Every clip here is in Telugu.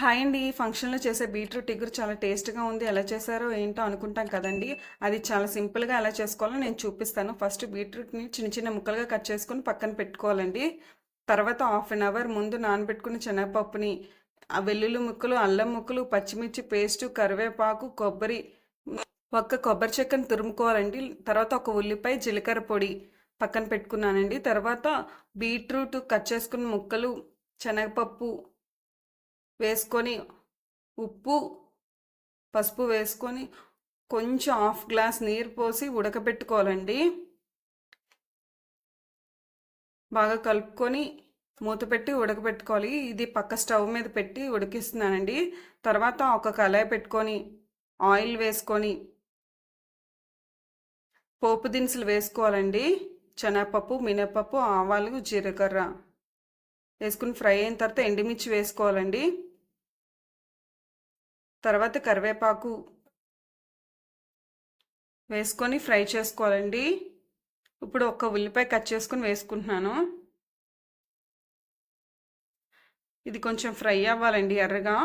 హాయ్ అండి. ఫంక్షన్లో చేసే బీట్రూట్ ఇగురు చాలా టేస్ట్గా ఉంది. ఎలా చేశారో ఏంటో అనుకుంటాం కదండి. అది చాలా సింపుల్గా ఎలా చేసుకోవాలో నేను చూపిస్తాను. ఫస్ట్ బీట్రూట్ని చిన్న చిన్న ముక్కలుగా కట్ చేసుకుని పక్కన పెట్టుకోవాలండి. తర్వాత హాఫ్ అన్ అవర్ ముందు నానబెట్టుకున్న శనగపప్పుని ఆ వెల్లుల్లి ముక్కలు అల్లం ముక్కలు పచ్చిమిర్చి పేస్టు కరివేపాకు కొబ్బరి ఒక్క కొబ్బరి చెక్కను తురుముకోవాలండి. తర్వాత ఒక ఉల్లిపాయ జీలకర్ర పొడి పక్కన పెట్టుకున్నానండి. తర్వాత బీట్రూట్ కట్ చేసుకున్న ముక్కలు శనగపప్పు వేసుకొని ఉప్పు పసుపు వేసుకొని కొంచెం హాఫ్ గ్లాస్ నీరు పోసి ఉడకబెట్టుకోవాలండి. బాగా కలుపుకొని మూత పెట్టి ఉడకబెట్టుకోవాలి. ఇది పక్క స్టవ్ మీద పెట్టి ఉడికిస్తున్నానండి. తర్వాత ఒక కళాయి పెట్టుకొని ఆయిల్ వేసుకొని పోపు దినుసులు వేసుకోవాలండి. శనగపప్పు మినపప్పు ఆవాలు జీలకర్ర వేసుకుని ఫ్రై అయిన తర్వాత ఎండుమిర్చి వేసుకోవాలండి. తర్వాత కరివేపాకు వేసుకొని ఫ్రై చేసుకోవాలండి. ఇప్పుడు ఒక ఉల్లిపాయ కట్ చేసుకొని వేసుకుంటున్నాను. ఇది కొంచెం ఫ్రై అవ్వాలండి ఎర్రగా.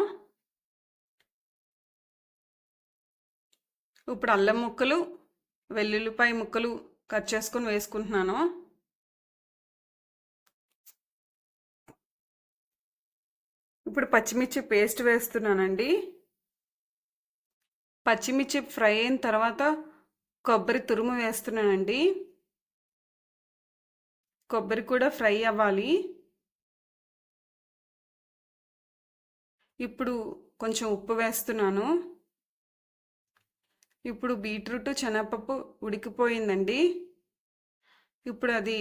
ఇప్పుడు అల్లం ముక్కలు వెల్లుల్లిపాయ ముక్కలు కట్ చేసుకొని వేసుకుంటున్నాను. ఇప్పుడు పచ్చిమిర్చి పేస్ట్ వేస్తున్నానండి. పచ్చిమిర్చి ఫ్రై అయిన తర్వాత కొబ్బరి తురుము వేస్తున్నానండి. కొబ్బరి కూడా ఫ్రై అవ్వాలి. ఇప్పుడు కొంచెం ఉప్పు వేస్తున్నాను. ఇప్పుడు బీట్రూట్ శనగపప్పు ఉడికిపోయిందండి. ఇప్పుడు అది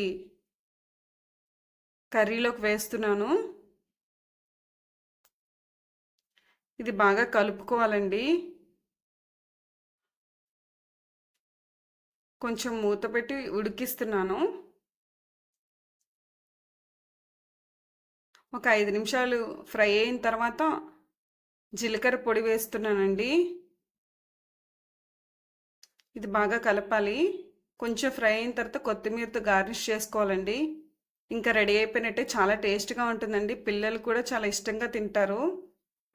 కర్రీలోకి వేస్తున్నాను. ఇది బాగా కలుపుకోవాలండి. కొంచెం మూత పెట్టి ఉడికిస్తున్నాను. ఒక ఐదు నిమిషాలు ఫ్రై అయిన తర్వాత జీలకర్ర పొడి వేస్తున్నానండి. ఇది బాగా కలపాలి. కొంచెం ఫ్రై అయిన తర్వాత కొత్తిమీరతో గార్నిష్ చేసుకోవాలండి. ఇంకా రెడీ అయిపోయినట్టే చాలా టేస్ట్గా ఉంటుందండి. పిల్లలు కూడా చాలా ఇష్టంగా తింటారు.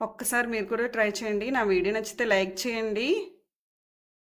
ఒక్కసారి మీరు కూడా ట్రై చేయండి. నా వీడియో నచ్చితే లైక్ చేయండి.